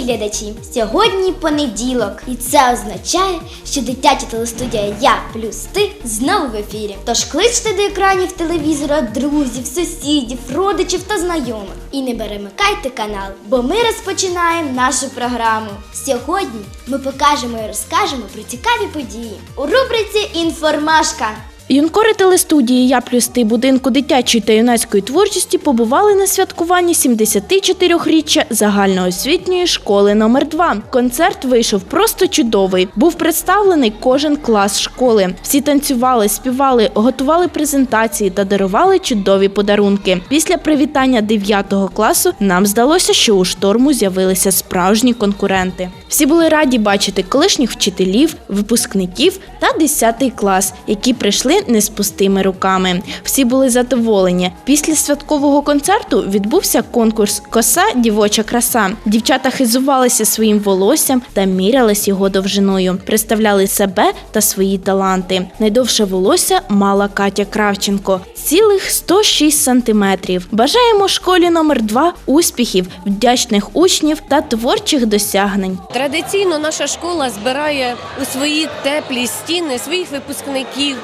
Любі глядачі! Сьогодні понеділок, і це означає, що дитяча телестудія Я плюс ти знову в ефірі. Тож кличте до екранів телевізора друзів, сусідів, родичів та знайомих. І не перемикайте канал, бо ми розпочинаємо нашу програму. Сьогодні ми покажемо і розкажемо про цікаві події у рубриці Інформашка. Юнкори телестудії Я плюс ти будинку дитячої та юнацької творчості побували на святкуванні 74-річчя загальноосвітньої школи номер 2 Концерт вийшов просто чудовий. Був представлений кожен клас школи. Всі танцювали, співали, готували презентації та дарували чудові подарунки. Після привітання 9 класу нам здалося, що у шторму з'явилися справжні конкуренти. Всі були раді бачити колишніх вчителів, випускників та 10 клас, які прийшли не з пустими руками. Всі були задоволені. Після святкового концерту відбувся конкурс Коса дівоча краса. Дівчата хизувалися своїм волоссям та мірялись його довжиною, представляли себе та свої таланти. Найдовше волосся мала Катя Кравченко цілих 106 сантиметрів. Бажаємо школі номер 2 успіхів, вдячних учнів та творчих досягнень. Традиційно наша школа збирає у свої теплі стіни своїх випускників,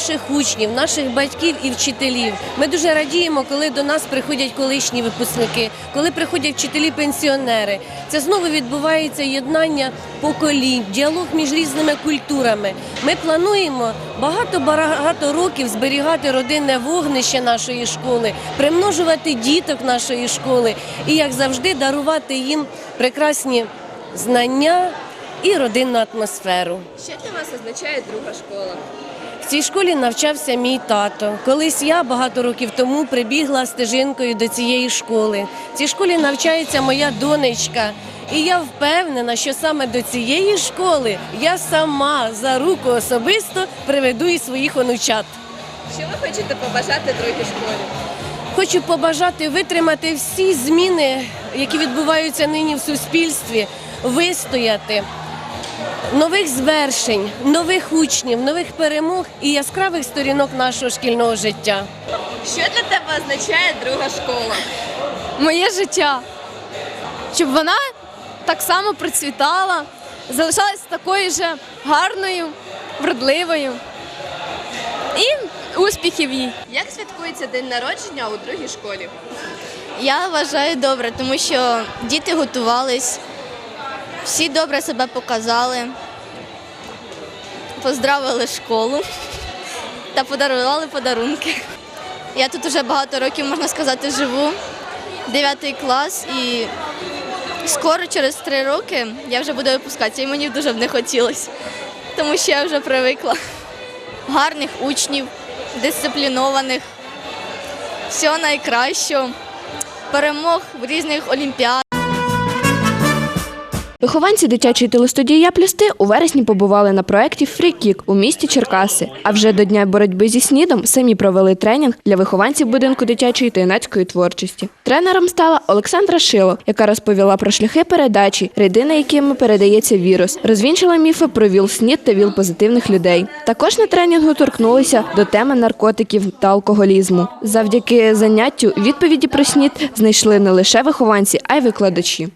наших учнів, наших батьків і вчителів. Ми дуже радіємо, коли до нас приходять колишні випускники, коли приходять вчителі-пенсіонери. Це знову відбувається єднання поколінь, діалог між різними культурами. Ми плануємо багато-багато років зберігати родинне вогнище нашої школи, примножувати діток нашої школи і, як завжди, дарувати їм прекрасні знання і родинну атмосферу. Що для вас означає друга школа? Цій школі навчався мій тато. Колись я багато років тому прибігла стежинкою до цієї школи. В цій школі навчається моя донечка. І я впевнена, що саме до цієї школи я сама за руку особисто приведу і своїх онучат. Що ви хочете побажати другій школі? Хочу побажати витримати всі зміни, які відбуваються нині в суспільстві, вистояти нових звершень, нових учнів, нових перемог і яскравих сторінок нашого шкільного життя. Що для тебе означає друга школа? моє життя, щоб вона так само процвітала, залишалась такою же гарною, вродливою і успіхів їй. Як святкується день народження у другій школі? Я вважаю добре, тому що діти готувались, всі добре себе показали, поздравили школу та подарували подарунки. Я тут вже багато років, можна сказати, живу, 9 клас, і скоро, через три роки, я вже буду випускатися, і мені дуже б не хотілося, тому що я вже привикла. Гарних учнів, дисциплінованих, всього найкращого перемог в різних олімпіадах. Вихованці дитячої телестудії Я плюс у вересні побували на проєкті Фрікік у місті Черкаси. А вже до дня боротьби зі снідом самі провели тренінг для вихованців будинку дитячої та юнацької творчості. Тренером стала Олександра Шило, яка розповіла про шляхи передачі, рідини, якими передається вірус, розвінчила міфи про ВІЛ-СНІД та ВІЛ-позитивних людей. Також на тренінгу торкнулися до теми наркотиків та алкоголізму. Завдяки заняттю відповіді про СНІД знайшли не лише вихованці, а й викладачі.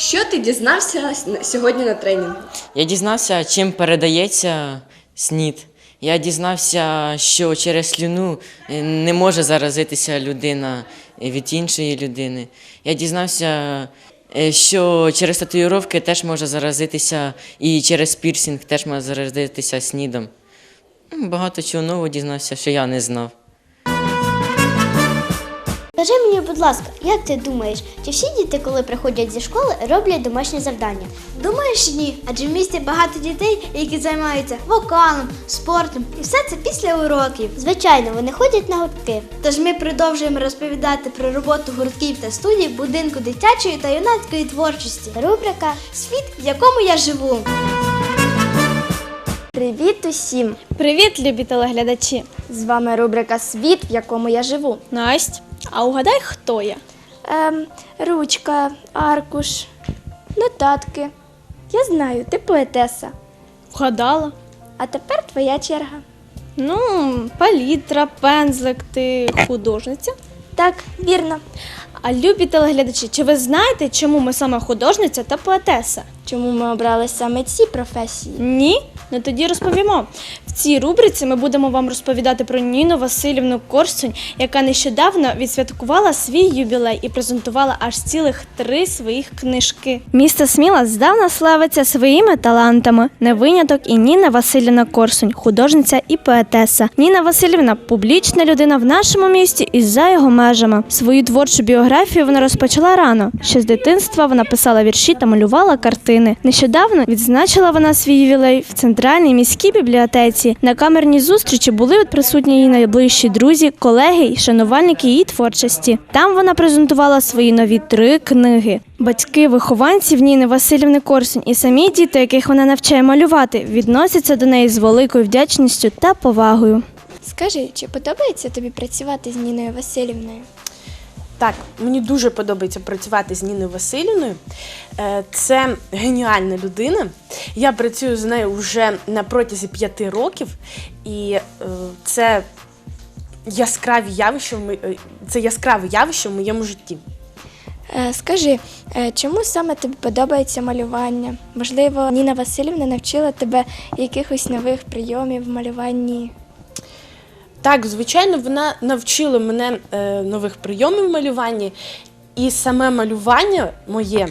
Що ти дізнався сьогодні на тренінгу? Я дізнався, чим передається снід. Я дізнався, що через слюну е, не може заразитися людина від іншої людини. Я дізнався, е, що через татуїровки теж може заразитися, і через пірсінг теж може заразитися снідом. Багато чого нового дізнався, що я не знав. Скажи мені, будь ласка, як ти думаєш, чи всі діти, коли приходять зі школи, роблять домашні завдання? Думаєш, ні, адже в місті багато дітей, які займаються вокалом, спортом, і все це після уроків. Звичайно, вони ходять на гуртки. Тож ми продовжуємо розповідати про роботу гуртків та студій будинку дитячої та юнацької творчості. Рубрика Світ, в якому я живу. Привіт усім! Привіт, любі телеглядачі! З вами рубрика Світ, в якому я живу. Насть, а угадай, хто я? Ем, ручка, аркуш, нотатки. Я знаю, ти поетеса. Вгадала. А тепер твоя черга. Ну, палітра, пензлик, ти художниця. Так, вірно. А любі телеглядачі, чи ви знаєте, чому ми саме художниця та поетеса? Чому ми обрали саме ці професії? Ні? Ну тоді розповімо. В цій рубриці ми будемо вам розповідати про Ніну Васильівну Корсунь, яка нещодавно відсвяткувала свій юбілей і презентувала аж цілих три своїх книжки. Місто Сміла здавна славиться своїми талантами. Не виняток і Ніна Васильівна Корсунь, художниця і поетеса. Ніна Васильівна публічна людина в нашому місті і за його межами. Свою творчу біографію вона розпочала рано. Ще з дитинства вона писала вірші та малювала картини. Нещодавно відзначила вона свій ювілей в центральній міській бібліотеці. На камерній зустрічі були присутні її найближчі друзі, колеги і шанувальники її творчості. Там вона презентувала свої нові три книги. Батьки вихованців Ніни Васильівни Корсунь і самі діти, яких вона навчає малювати, відносяться до неї з великою вдячністю та повагою. Скажи, чи подобається тобі працювати з Ніною Васильівною? Так, мені дуже подобається працювати з Ніною Васильівною. Е, Це геніальна людина. Я працюю з нею вже на протязі п'яти років, і е, це яскраві явища в е, це яскраве явище в моєму житті. Скажи, чому саме тобі подобається малювання? Можливо, Ніна Васильівна навчила тебе якихось нових прийомів в малюванні? Так, звичайно, вона навчила мене е, нових прийомів в малюванні, і саме малювання моє,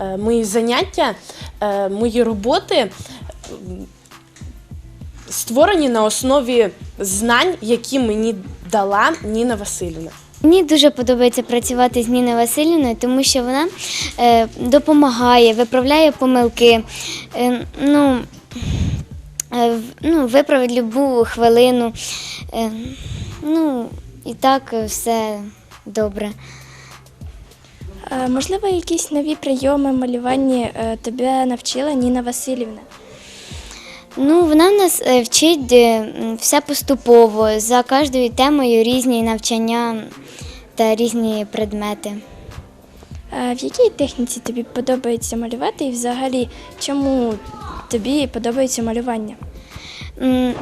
е, мої заняття, е, мої роботи створені на основі знань, які мені дала Ніна Васильівна. Мені дуже подобається працювати з Ніною Васильівною, тому що вона допомагає, виправляє помилки. Ну, ну, виправить любу хвилину. Е, ну, і так е, все добре. Е, Можливо, якісь нові прийоми е, тебе навчила Ніна Васильівна? Ну, вона нас е, вчить е, все поступово, за кожною темою різні навчання та різні предмети. Е, В якій техніці тобі подобається малювати і взагалі чому тобі подобається малювання?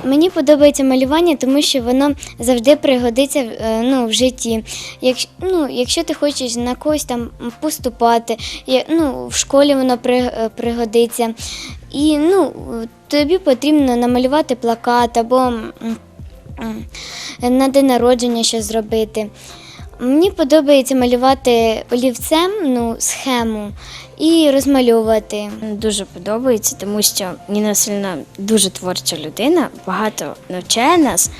Мені подобається малювання, тому що воно завжди пригодиться е, ну, в житті. Якщо, ну, якщо ти хочеш на когось там поступати, ну, в школі воно е, пригодиться. І ну, тобі потрібно намалювати плакат або на день народження щось зробити. Мені подобається малювати олівцем ну, схему і розмальовувати. Дуже подобається, тому що Ніна Васильівна дуже творча людина, багато навчає нас,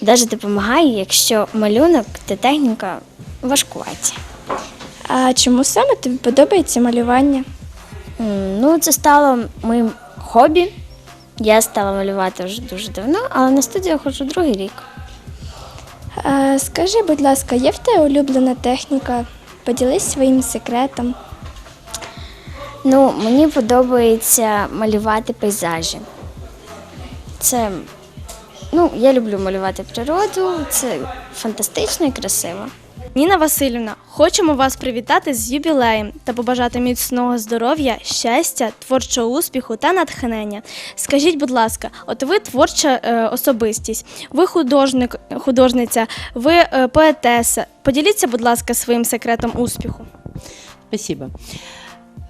навіть допомагає, якщо малюнок та техніка важкуваті. А чому саме тобі подобається малювання? Ну, це стало моїм хобі. Я стала малювати вже дуже давно, але на студію ходжу другий рік. Е, Скажи, будь ласка, є в тебе улюблена техніка? Поділись своїм секретом. Ну, мені подобається малювати пейзажі. Це, ну, я люблю малювати природу, це фантастично і красиво. Ніна Васильівна, хочемо вас привітати з юбілеєм та побажати міцного здоров'я, щастя, творчого успіху та натхнення. Скажіть, будь ласка, от ви творча е, особистість, ви художник, художниця, ви е, поетеса. Поділіться, будь ласка, своїм секретом успіху. Спасибо.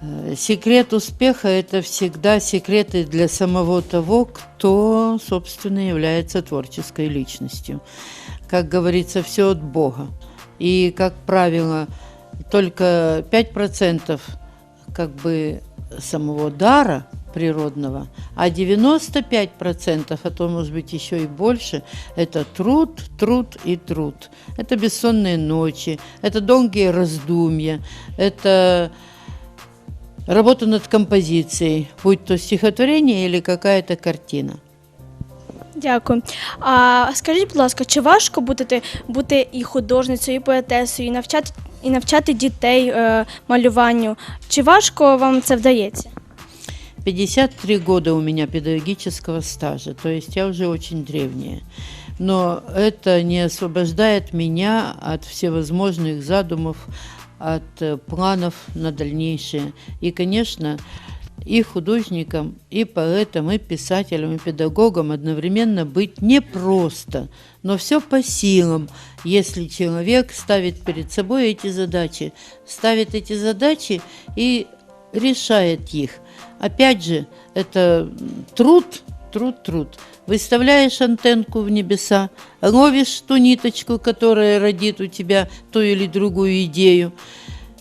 Э, Секрет успеха – это всегда секреты для самого того, кто, собственно, является творческой личностью. Как говорится, все от Бога. И, как правило, только 5% как бы самого дара природного. А 95%, а то может быть еще и больше, это труд, труд и труд. Это бессонные ночи, это долгие раздумья, это работа над композицией, будь то стихотворение или какая-то картина. Дякую. А скажіть, будь ласка, чи важко бути, бути і художницею, і поетесою, і навчати, і навчати дітей е, малюванню? Чи важко вам це вдається? 53 года у меня педагогического стажа, то есть я уже очень древняя. Но это не освобождает меня от всевозможных задумов, от э, планов на дальнейшее. И, конечно, и художникам, и поэтам, и писателям, и педагогам одновременно быть непросто, но все по силам, если человек ставит перед собой эти задачи, ставит эти задачи и решает их. Опять же, это труд, труд, труд. Выставляешь антенку в небеса, ловишь ту ниточку, которая родит у тебя ту или другую идею.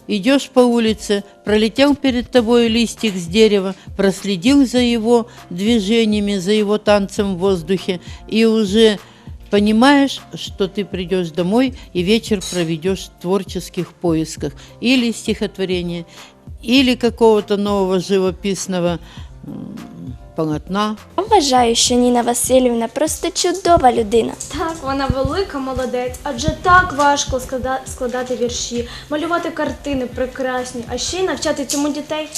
Идешь по улице, пролетел перед тобой листик с дерева, проследил за его движениями, за его танцем в воздухе, и уже понимаешь, что ты придешь домой и вечер проведешь в творческих поисках или стихотворения, или какого-то нового живописного м, полотна. Вважаю, що Ніна Васильівна просто чудова людина. Так, вона велика молодець, адже так важко склада- складати вірші, малювати картини прекрасні, а ще й навчати цьому дітей.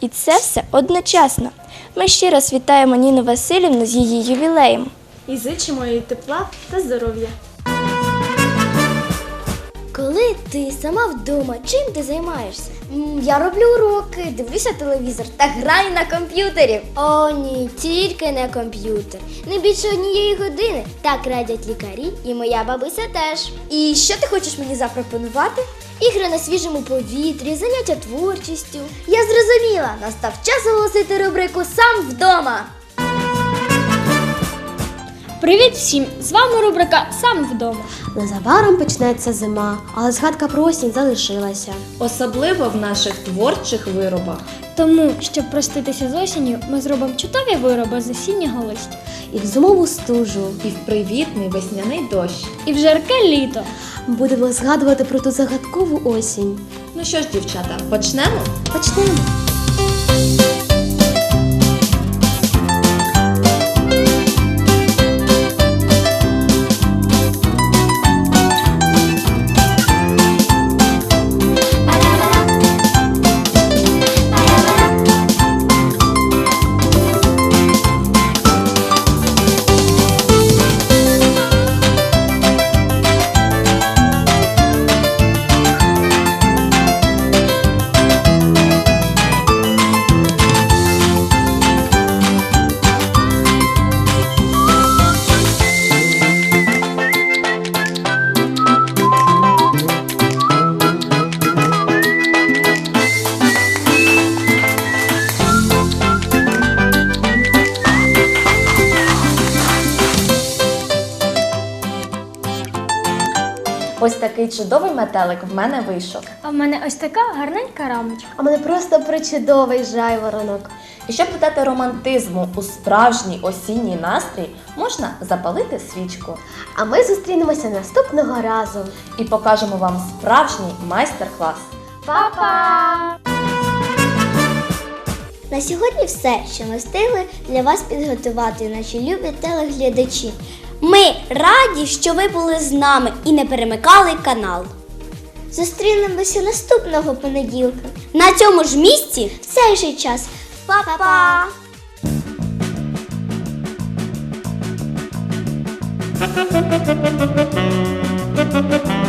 І це все одночасно. Ми ще раз вітаємо Ніну Васильівну з її ювілеєм. І зичимо їй тепла та здоров'я. Коли ти сама вдома, чим ти займаєшся? Я роблю уроки, дивлюся телевізор та граю на комп'ютері. О, ні, тільки не комп'ютер. Не більше однієї години. Так радять лікарі, і моя бабуся теж. І що ти хочеш мені запропонувати? Ігри на свіжому повітрі, заняття творчістю. Я зрозуміла, настав час оголосити рубрику Сам вдома. Привіт всім! З вами рубрика Сам вдома. Незабаром почнеться зима, але згадка про осінь залишилася. Особливо в наших творчих виробах. Тому, щоб проститися з осінню, ми зробимо чудові вироби з осіннього листя. І в зимову стужу І в привітний весняний дощ. І в жарке літо. будемо згадувати про ту загадкову осінь. Ну що ж, дівчата, почнемо? Почнемо. Ось такий чудовий метелик в мене вийшов. А в мене ось така гарненька рамочка. А в мене просто причудовий жайворонок. І щоб додати романтизму у справжній осінній настрій, можна запалити свічку А ми зустрінемося наступного разу. і покажемо вам справжній майстер-клас. Па-па! На сьогодні все, що ми встигли для вас підготувати, наші любі телеглядачі. Ми раді, що ви були з нами і не перемикали канал. Зустрінемося наступного понеділка. На цьому ж місці в цей же час. Па-па! Па-па!